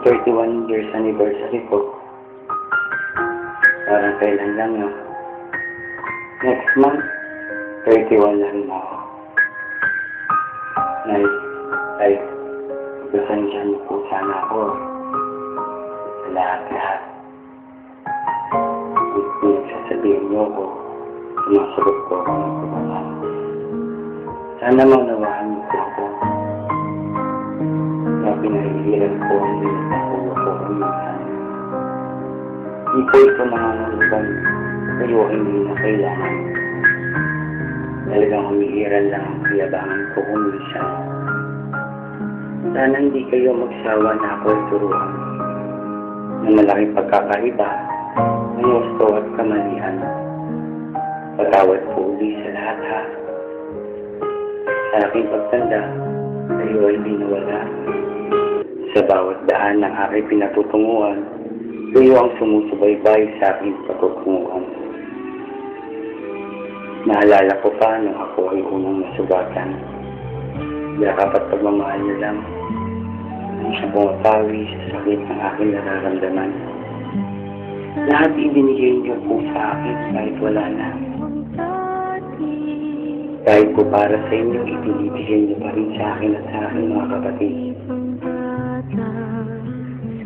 31 years anniversary ko. Parang kailan lang, no? Next month, 31 lang na ako. Nay, ay, pasensya niyo po sana ako. Sa lahat-lahat. Kung sasabihin niyo ako, sumasagot ko ako ng pagmamahal. Sana maunawaan pinahihiran ko ang nilitakuha ko ang minsan. Di po ito nangangulugan, pero hindi na kailangan. Talagang humihiran lang ang kayabangan ko kung minsan. Sana hindi kayo magsawa na ako ay turuan ng malaking pagkakaiba ng gusto at kamalian. Patawad po uli sa lahat ha. Sa aking pagtanda, kayo ay di nawala. Sa bawat daan ng aking pinatutunguhan, kayo ang sumusubaybay sa aking patutunguhan. Naalala ko pa nung ako ay unang nasugatan. Yakap at pagmamahal niyo lang ang siyang pumapawi sa sakit ng aking nararamdaman. Lahat ibinigay niyo po sa akin kahit wala na. Kahit po para sa inyo, ibinibigay niyo pa rin sa akin at sa aking mga kapatid.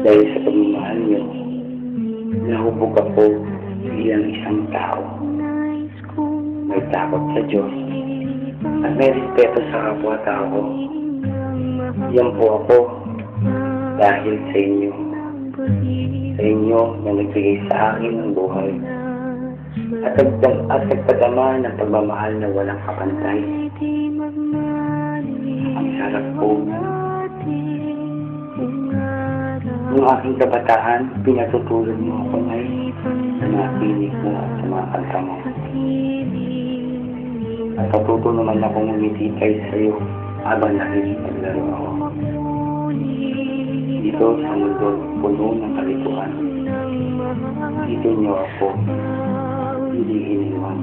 Dahil sa pagmamahal niyo, nahubog ako bilang isang tao. May takot sa Diyos at may respeto sa kapwa-tao. Yan po ako dahil sa inyo. Sa inyo na nagbigay sa akin ng buhay. At, at nagpadama ng pagmamahal na walang kapantay. Ang sarap po Noong aking kabataan, pinatutulog mo ako ay sa mga pinig mo at sa mga mo. At natuto naman akong umititay sa iyo habang nakikipaglaro ako. Dito sa mundo puno ng kalituhan. Dito niyo ako hindi iniwan.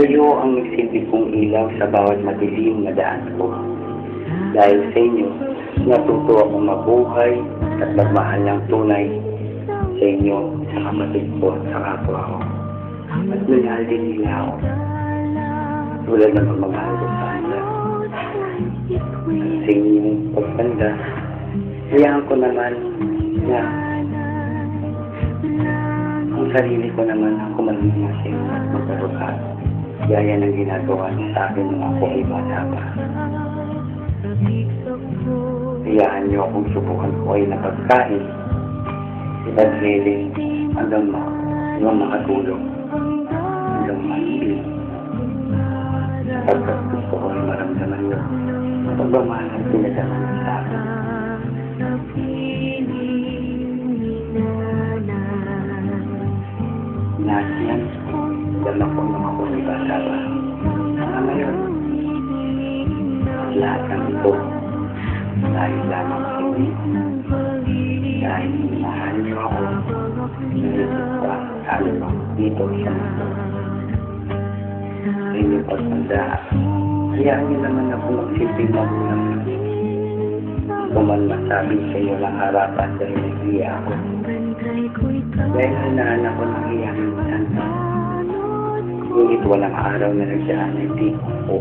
Kayo ang nagsilbi kong ilaw sa bawat madilim na daan ko. Dahil sa inyo, natuto akong mabuhay at magmahal ng tunay sa inyo, sa kapatid ko at sa kapwa ko. At minahal din nila ako. Tulad ng pagmamahal ko sa kanila. At sa inyong pagtanda, hayaan ko naman na ang sarili ko naman ang kumalmasing at magkarukat. Gaya ng ginagawa niya sa akin nung ako ay pa. Hayaan niyo akong subukan ko ay na pagkain. Ipadliling hanggang ma hanggang makatulong. Hanggang mahilin. Sapagkat gusto ko ay maramdaman niyo ang pagmamahal ang pinadama niyo sa akin. Nasiyan, dala ko nung ako ay bata pa. Sa ngayon, lahat ng ito dahil lamang sa inyo. Dahil mahal niyo ako, nilisip pa lalo pa dito sa mundo. Sa inyong pagtanda, hayaan niyo naman ako magsilbing magulang niyo. Kung masabi sa iyo lang harapan dahil nagiya ako. Dahil hinaan ako ng iya minsan. Ngunit walang araw na nagdaan na hindi ko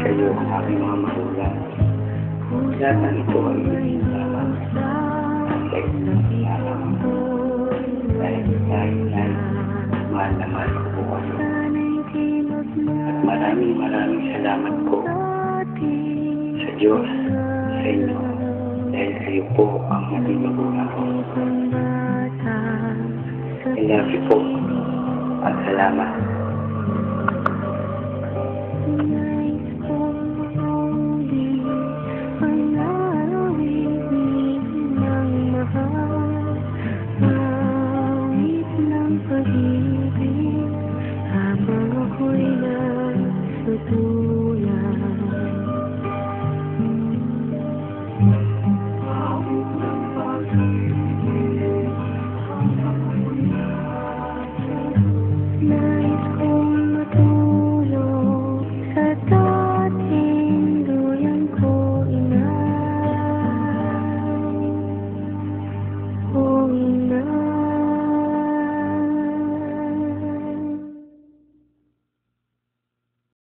sa iyo ang aking mga magulang. Lahat ng ito ay. At lamang. Dahil dahil dahil mahal ko po kayo. At maraming maraming salamat po sa Diyos, sa inyo, dahil kayo po ang naging magulang ko. I love you po at salamat.